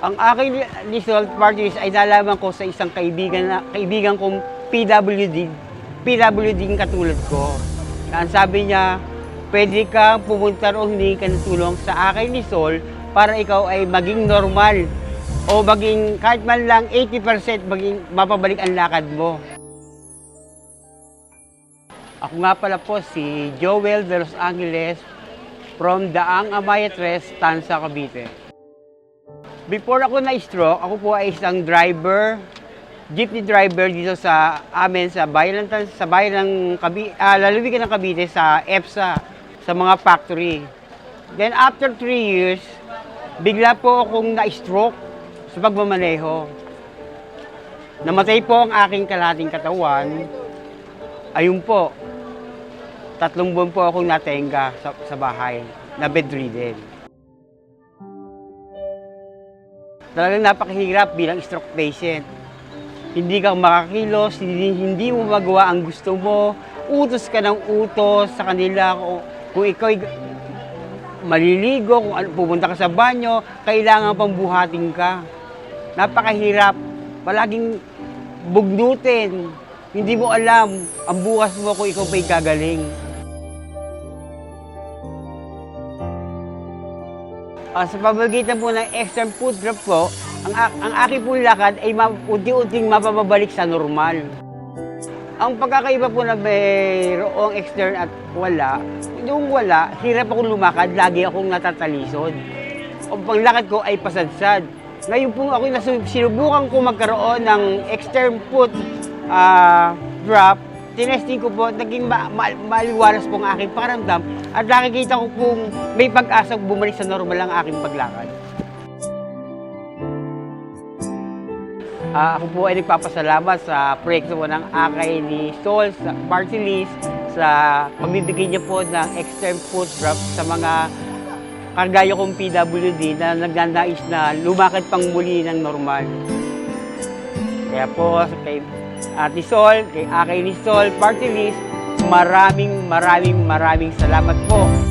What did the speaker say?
Ang aking result parties ay nalaman ko sa isang kaibigan na kaibigan kong PWD, PWD katulad ko. Na ang sabi niya, pwede kang pumunta o humingi ka ng tulong sa akin ni Sol para ikaw ay maging normal o maging kahit man lang 80% maging mapabalik ang lakad mo. Ako nga pala po si Joel de Los Angeles from Daang Amaya Tres, Tansa, Cavite. Before ako na-stroke, ako po ay isang driver, jeepney driver dito sa amin sa bayan ng sa bayan ng Cavite, ah, lalawigan ng Cavite sa EPSA, sa mga factory. Then after three years, bigla po akong na-stroke sa pagmamaneho. Namatay po ang aking kalating katawan. Ayun po, tatlong buwan po akong natenga sa, sa bahay, na bedridden. Talagang napakahirap bilang stroke patient. Hindi ka makakilos, hindi, hindi mo magawa ang gusto mo, utos ka ng utos sa kanila kung, kung ikaw maliligo, kung pupunta ka sa banyo, kailangan pang buhatin ka. Napakahirap. Palaging bugnutin. Hindi mo alam ang bukas mo kung ikaw pa'y gagaling. Ah, sa pamagitan po ng extern food drop po, ang, ang aking pong lakad ay ma- unti-unting mapapabalik sa normal. Ang pagkakaiba po na mayroong extern at wala, yung wala, hirap akong lumakad, lagi akong natatalisod. Ang paglakad ko ay pasadsad. Ngayon po ako sinubukan ko magkaroon ng extern foot ah, drop. Tinesting ko po, naging ma- ma- maliwalas po ang aking paramdam at nakikita ko pong may pag-asang bumalik sa normal ang aking paglakad. Ah, ako po ay nagpapasalamat sa proyekto po ng Akay ni Sol, sa party list, sa pagbibigay niya po ng extern food drop sa mga kagaya kong PWD na nagnanais na lumakad pang muli ng normal. Kaya po kay Ate Sol, kay Akay ni Sol, party list, maraming maraming maraming salamat po.